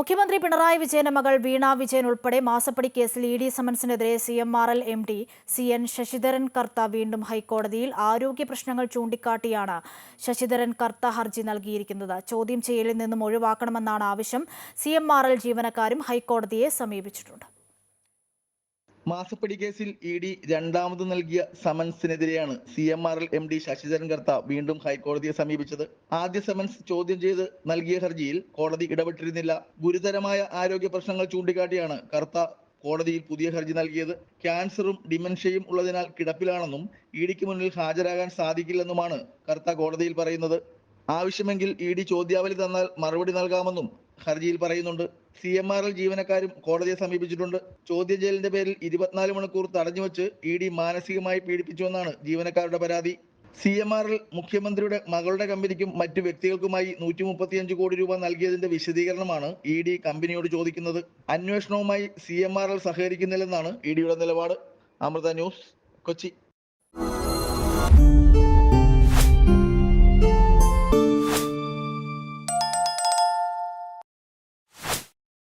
മുഖ്യമന്ത്രി പിണറായി വിജയന്റെ മകൾ വീണ വിജയൻ ഉൾപ്പെടെ മാസപ്പടി കേസിൽ E D സമൻസിനെതിരെ C M R L M D C N Sasidharan Kartha വീണ്ടും ഹൈക്കോടതിയിൽ ആരോഗ്യ പ്രശ്നങ്ങൾ ചൂണ്ടിക്കാട്ടിയാണ് ശശിധരൻ കർത്ത ഹർജി നൽകിയിരിക്കുന്നത്. ചോദ്യം ചെയ്യലിൽ നിന്നും ഒഴിവാക്കണമെന്നാണ് ആവശ്യം. സി എം ആർ എൽ ജീവനക്കാരും ഹൈക്കോടതിയെ സമീപിച്ചിട്ടുണ്ട്. മാസപ്പടി കേസിൽ ഇ ഡി രണ്ടാമത് നൽകിയ സമൻസിനെതിരെയാണ് C M R L M D Sasidharan Kartha വീണ്ടും ഹൈക്കോടതിയെ സമീപിച്ചത്. ആദ്യ സമൻസ് ചോദ്യം ചെയ്ത് നൽകിയ ഹർജിയിൽ കോടതി ഇടപെട്ടിരുന്നില്ല. ഗുരുതരമായ ആരോഗ്യ പ്രശ്നങ്ങൾ ചൂണ്ടിക്കാട്ടിയാണ് കർത്ത കോടതിയിൽ പുതിയ ഹർജി നൽകിയത്. ക്യാൻസറും ഡിമെൻഷ്യയും ഉള്ളതിനാൽ കിടപ്പിലാണെന്നും ഇ ഡിക്ക് മുന്നിൽ ഹാജരാകാൻ സാധിക്കില്ലെന്നുമാണ് കർത്ത കോടതിയിൽ പറയുന്നത്. ആവശ്യമെങ്കിൽ ഇ ഡി ചോദ്യാവലി തന്നാൽ മറുപടി നൽകാമെന്നും ഹർജിയിൽ പറയുന്നുണ്ട്. സി എം ആർ എൽ ജീവനക്കാരും കോടതിയെ സമീപിച്ചിട്ടുണ്ട്. ചോദ്യം ചെയ്യലിന്റെ പേരിൽ ഇരുപത്തിനാല് മണിക്കൂർ തടഞ്ഞുവെച്ച് ഇ ഡി മാനസികമായി പീഡിപ്പിച്ചുവെന്നാണ് ജീവനക്കാരുടെ പരാതി. സി എം ആർ എൽ മുഖ്യമന്ത്രിയുടെ മകളുടെ കമ്പനിക്കും മറ്റു വ്യക്തികൾക്കുമായി നൂറ്റി മുപ്പത്തിയഞ്ച് കോടി രൂപ നൽകിയതിന്റെ വിശദീകരണമാണ് ഇ ഡി കമ്പനിയോട് ചോദിക്കുന്നത്. അന്വേഷണവുമായി സി എം ആർ എൽ സഹകരിക്കുന്നില്ലെന്നാണ് ഇ ഡിയുടെ നിലപാട്. അമൃത ന്യൂസ് കൊച്ചി.